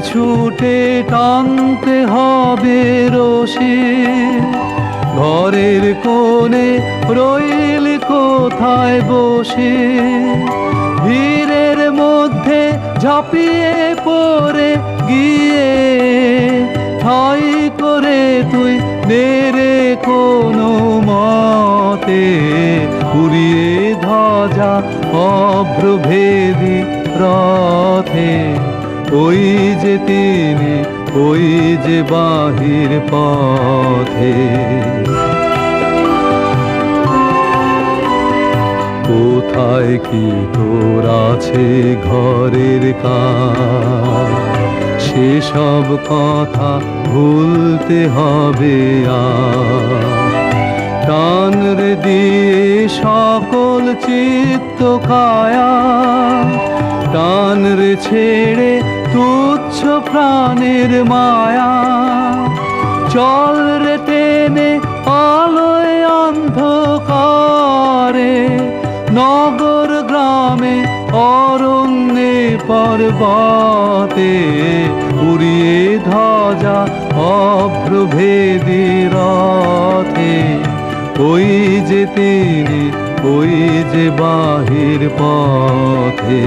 ছুটে টানতে হবে রশি। ঘরের কোণে রইল কোথায় বসে? ভিড়ের মধ্যে ঝাঁপিয়ে পড়ে গিয়ে। ঠাই করে তুই নেরে কোনো মতে। উড়িয়ে ধ্বজা অভ্রভেদী রথে। ওই যে তিনি, ওই যে বাহির পথে। কোথায় কি তোর আছে ঘরের কাজ? সেসব কথা ভুলতে হবে টান দিয়ে সকল চিত্ত কায়া। টান রে ছেড়ে তুচ্ছ প্রাণের মায়া। চল রে টেনে আলোয় অন্ধকারে, নগর গ্রামে অরণ্যে পর্বতে উড়িয়ে ধ্বজা অভ্রভেদী রথে। ওই যে তিনি ওই যে বাহির পথে।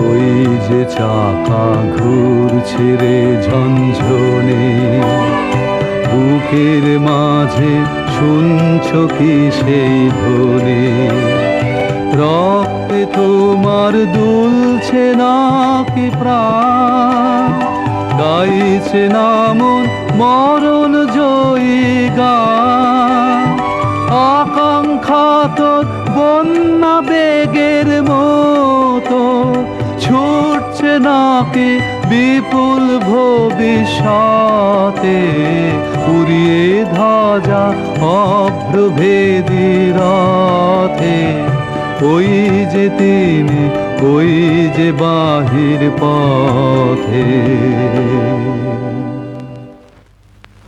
ওই যে চাকা ঘুরছে রে ঝঞ্ঝনে বুকের মাঝে শুনছ কি সেই ধ্বনি? রক্তে তোমার দুলছে নাকি প্রাণ? গাইছে নামন মরণ বন্যা বেগের মতো ছুটছে নাকি বিপুল ভবিষ্যতে। উড়িয়ে ধ্বজা অভ্রভেদী রথে। ওই যে তিনি, ওই যে বাহির পথে।